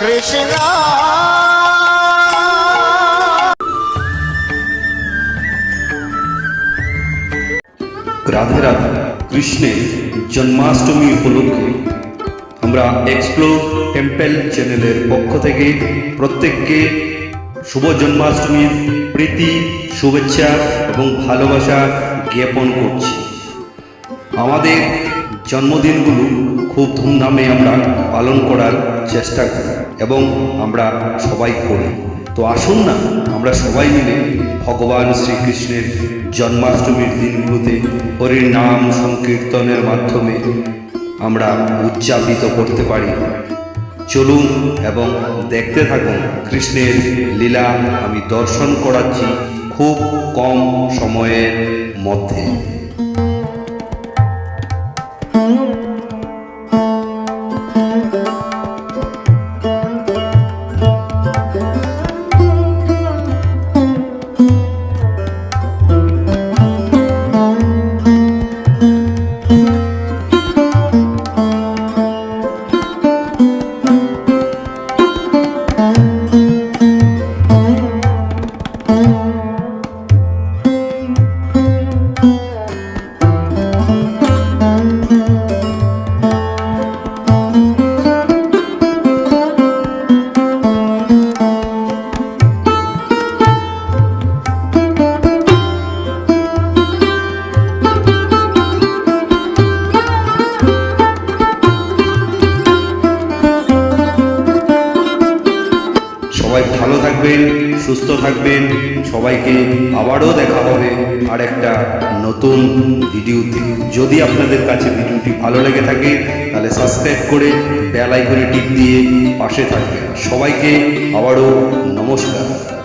কৃষ্ণ। রাধে রাধে কৃষ্ণের জন্মাষ্টমী উপলক্ষে আমরা এক্সপ্লোর টেম্পল চ্যানেলের পক্ষ থেকে প্রত্যেককে শুভ জন্মাষ্টমীর প্রীতি, শুভেচ্ছা এবং ভালোবাসা জ্ঞাপন করছি। আমাদের জন্মদিনগুলো খুব ধুমধামে আমরা পালন করার চেষ্টা করি এবং আমরা সবাই করি। তো আসুন না, আমরা সবাই মিলে ভগবান শ্রীকৃষ্ণের জন্মাষ্টমীর দিনগুলোতে হরির নাম সংকীর্তনের মাধ্যমে আমরা উদযাপিত করতে পারি। চলুন এবং দেখতে থাকুন কৃষ্ণের লীলা আমি দর্শন করাচ্ছি খুব কম সময়ের মধ্যে। সবাই ভালো থাকবেন, সুস্থ থাকবেন। সবাইকে আবারও দেখা হবে আর একটা নতুন ভিডিওতে। যদি আপনাদের কাছে ভিডিওটি ভালো লেগে থাকে, তাহলে সাবস্ক্রাইব করে বেল আইকনে টিপ দিয়ে পাশে থাকবেন। সবাইকে আবারও নমস্কার।